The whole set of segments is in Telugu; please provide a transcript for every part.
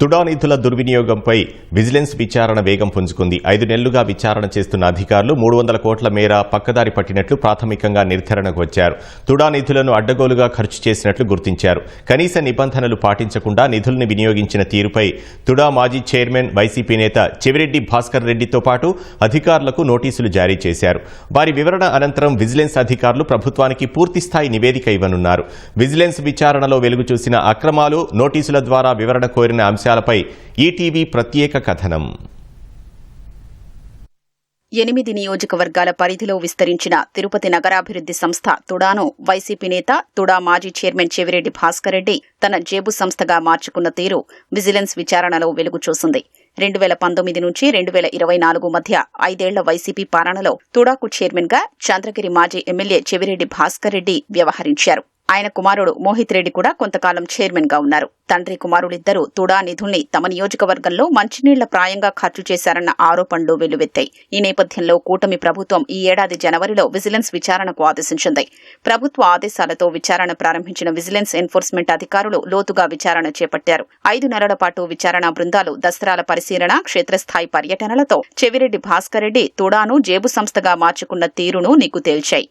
తుడా నిధుల దుర్వినియోగంపై విజిలెన్స్ విచారణ వేగం పుంజుకుంది. ఐదు నెలలుగా విచారణ చేస్తున్న అధికారులు మూడు వందల కోట్ల మేర పక్కదారి పట్టినట్లు ప్రాథమికంగా నిర్ధారణకు వచ్చారు. తుడా నిధులను అడ్డగోలుగా ఖర్చు చేసినట్లు గుర్తించారు. కనీస నిబంధనలు పాటించకుండా నిధుల్ని వినియోగించిన తీరుపై తుడా మాజీ చైర్మన్ వైసీపీ నేత చెవిరెడ్డి భాస్కర్ రెడ్డితో పాటు అధికారులకు నోటీసులు జారీ చేశారు. వారి వివరణ అనంతరం విజిలెన్స్ అధికారులు ప్రభుత్వానికి పూర్తిస్థాయి నివేదిక ఇవ్వనున్నారు. విజిలెన్స్ విచారణలో వెలుగు చూసిన అక్రమాలు నోటీసుల ద్వారా వివరణ కోరిన అంశాలపై ఈటీవీ ప్రత్యేక కథనం. ఎనిమిది నియోజకవర్గాల పరిధిలో విస్తరించిన తిరుపతి నగరాభివృద్ది సంస్థ తుడాను వైసీపీ నేత తుడా మాజీ చైర్మన్ చెవిరెడ్డి భాస్కర్ రెడ్డి తన జేబు సంస్థగా మార్చుకున్న తీరు విజిలెన్స్ విచారణలో వెలుగు చూసింది రెండు వేల పంతొమ్మిది నుంచి రెండు వేల ఇరవై నాలుగు మధ్య ఐదేళ్ళ వైసీపీ పాలనలో తుడాకు చైర్మన్గా చంద్రగిరి మాజీ ఎమ్మెల్యే చెవిరెడ్డి భాస్కర్ రెడ్డి వ్యవహరించారు. ఆయన కుమారుడు మోహిత్ రెడ్డి కూడా కొంతకాలం చైర్మన్గా ఉన్నారు. తండ్రి కుమారుడిద్దరూ తుడా నిధుల్ని తమ నియోజకవర్గంలో మంచినీళ్ళ ప్రాయంగా ఖర్చు చేశారన్న ఆరోపణలు వెల్లువెత్తాయి. ఈ నేపథ్యంలో కూటమి ప్రభుత్వం ఈ ఏడాది జనవరిలో విజిలెన్స్ విచారణకు ఆదేశించింది. ప్రభుత్వ ఆదేశాలతో విచారణ ప్రారంభించిన విజిలెన్స్ ఎన్ఫోర్స్మెంట్ అధికారులు లోతుగా విచారణ చేపట్టారు. ఐదు నెలల పాటు విచారణ బృందాలు దసరాల పరిశీలన క్షేత్రస్థాయి పర్యటనలతో చెవిరెడ్డి భాస్కర్ రెడ్డి తుడాను జేబు సంస్థగా మార్చుకున్న తీరును నీకు తేల్చాయి.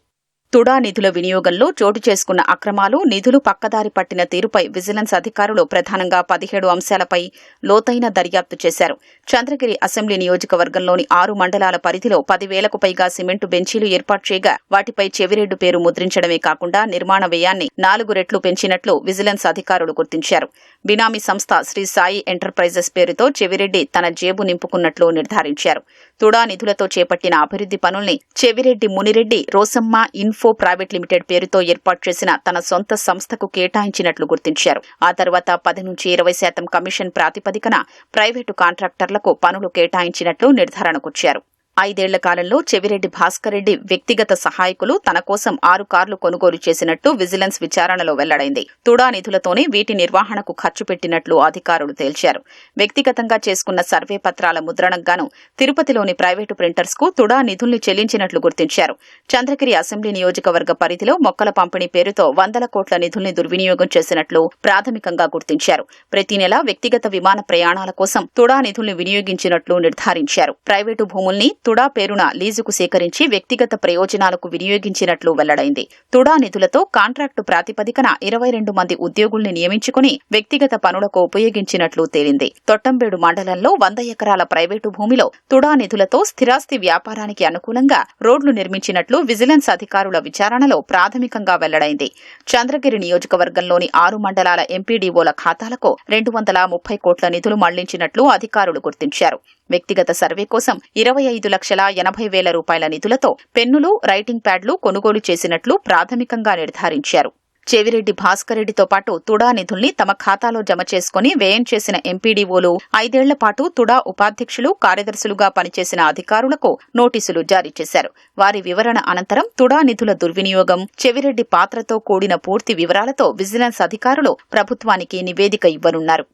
తుడా నిధుల వినియోగంలో చోటు చేసుకున్న అక్రమాలు నిధులు పక్కదారి పట్టిన తీరుపై విజిలెన్స్ అధికారులు ప్రధానంగా పదిహేడు అంశాలపై లోతైన దర్యాప్తు చేశారు. చంద్రగిరి అసెంబ్లీ నియోజకవర్గంలోని ఆరు మండలాల పరిధిలో పదివేలకు పైగా సిమెంటు బెంచీలు ఏర్పాటు చేయగా వాటిపై చెవిరెడ్డు పేరు ముద్రించడమే కాకుండా నిర్మాణ వ్యయాన్ని నాలుగు రెట్లు పెంచినట్లు విజిలెన్స్ అధికారులు గుర్తించారు. బినామీ సంస్థ శ్రీ సాయి ఎంటర్ప్రైజెస్ పేరుతో చెవిరెడ్డి తన జేబు నింపుకున్నట్లు నిర్ధారించారు. తుడా నిధులతో చేపట్టిన అభివృద్ది పనుల్ని Chevireddy Munireddy Rosamma info private limited పేరుతో ఏర్పాటు చేసిన తన సొంత సంస్థకు కేటాయించినట్లు గుర్తించారు. ఆ తర్వాత పది నుంచి ఇరవై శాతం కమిషన్ ప్రాతిపదికన ప్రైవేటు కాంట్రాక్టర్లకు పనులు కేటాయించినట్లు నిర్ధారణకొచ్చారు ఐదేళ్ళ కాలంలో చెవిరెడ్డి భాస్కర్ రెడ్డి వ్యక్తిగత సహాయకులు తన కోసం ఆరు కార్లు కొనుగోలు చేసినట్టు విజిలెన్స్ విచారణలో వెల్లడైంది. తుడా నిధులతోనే వీటి నిర్వహణకు ఖర్చు పెట్టినట్లు అధికారులు తేల్చారు. వ్యక్తిగతంగా చేసుకున్న సర్వే పత్రాల ముద్రణంగాను తిరుపతిలోని ప్రైవేటు ప్రింటర్స్కు తుడా నిధుల్ని చెల్లించినట్లు గుర్తించారు. చంద్రగిరి అసెంబ్లీ నియోజకవర్గ పరిధిలో మొక్కల పంపిణీ పేరుతో వందల కోట్ల నిధుల్ని దుర్వినియోగం చేసినట్లు ప్రాథమికంగా గుర్తించారు. ప్రతి నెల వ్యక్తిగత విమాన ప్రయాణాల కోసం తుడా నిధుల్ని వినియోగించినట్లు నిర్ధారించారు. ప్రైవేటు భూముల్ని తుడా పేరున లీజుకు సేకరించి వ్యక్తిగత ప్రయోజనాలకు వినియోగించినట్లు వెల్లడైంది. తుడా నిధులతో కాంట్రాక్టు ప్రాతిపదికన ఇరవై రెండు మంది ఉద్యోగుల్ని నియమించుకుని వ్యక్తిగత పనులకు ఉపయోగించినట్లు తేలింది. తొట్టంబేడు మండలంలో వంద ఎకరాల ప్రైవేటు భూమిలో తుడా నిధులతో స్థిరాస్తి వ్యాపారానికి అనుకూలంగా రోడ్లు నిర్మించినట్లు విజిలెన్స్ అధికారుల విచారణలో ప్రాథమికంగా వెల్లడైంది. చంద్రగిరి నియోజకవర్గంలోని ఆరు మండలాల ఎంపీడీఓల ఖాతాలకు రెండు వందల ముప్పై కోట్ల నిధులు మళ్ళించినట్లు అధికారులు గుర్తించారు. వ్యక్తిగత సర్వే కోసం ఇరవై ఐదు లక్షల ఎనభై వేల రూపాయల నిధులతో పెన్నులు రైటింగ్ ప్యాడ్లు కొనుగోలు చేసినట్లు ప్రాథమికంగా నిర్ధారించారు. చెవిరెడ్డి భాస్కరెడ్డితో పాటు తుడా నిధుల్ని తమ ఖాతాలో జమ చేసుకుని వ్యయం చేసిన ఎంపీడీఓలు ఐదేళ్ళ పాటు తుడా ఉపాధ్యక్షులు కార్యదర్శులుగా పనిచేసిన అధికారులకు నోటీసులు జారీ చేశారు. వారి వివరణ అనంతరం తుడా నిధుల దుర్వినియోగం చెవిరెడ్డి పాత్రతో కూడిన పూర్తి వివరాలతో విజిలెన్స్ అధికారులు ప్రభుత్వానికి నివేదిక ఇవ్వనున్నారు.